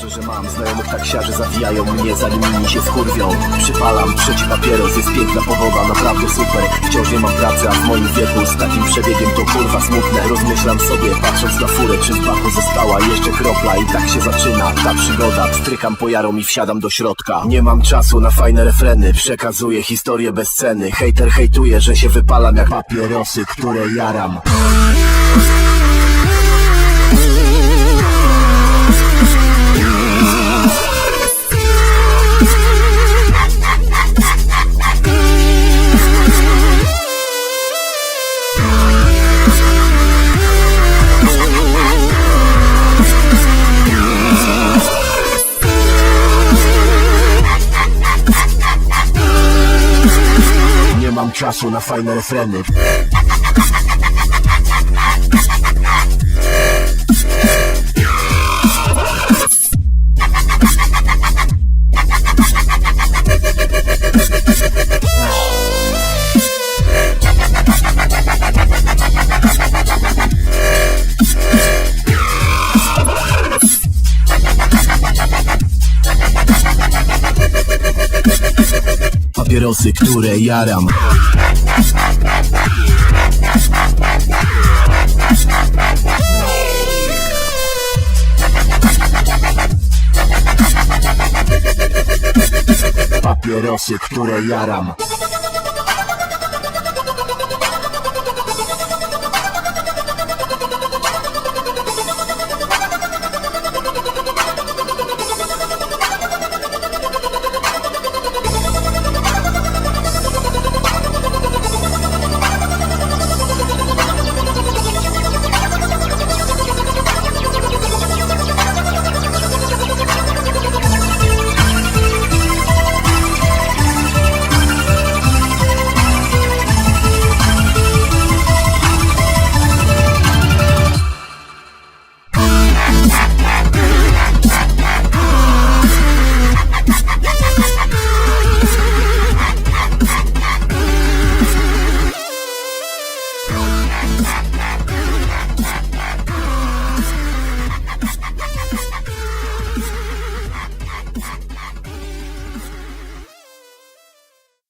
Dobrze, że mam znajomych taksiarzy zawijają mnie zanim inni się wkurwią Przypalam trzeci papieros, jest piękna pogoda, naprawdę super. Wciąż nie mam pracy, a w moim wieku z takim przebiegiem to kurwa smutne. Rozmyślam sobie, patrząc na furę, czy z baku została jeszcze kropla. I tak się zaczyna ta przygoda, strykam pojarą i wsiadam do środka. Nie mam czasu na fajne refreny, przekazuję historię bez ceny Hejter hejtuje, że się wypalam jak papierosy, które jaram czasu na fajne refreny Papierosy, które jaram. Papierosy, które jaram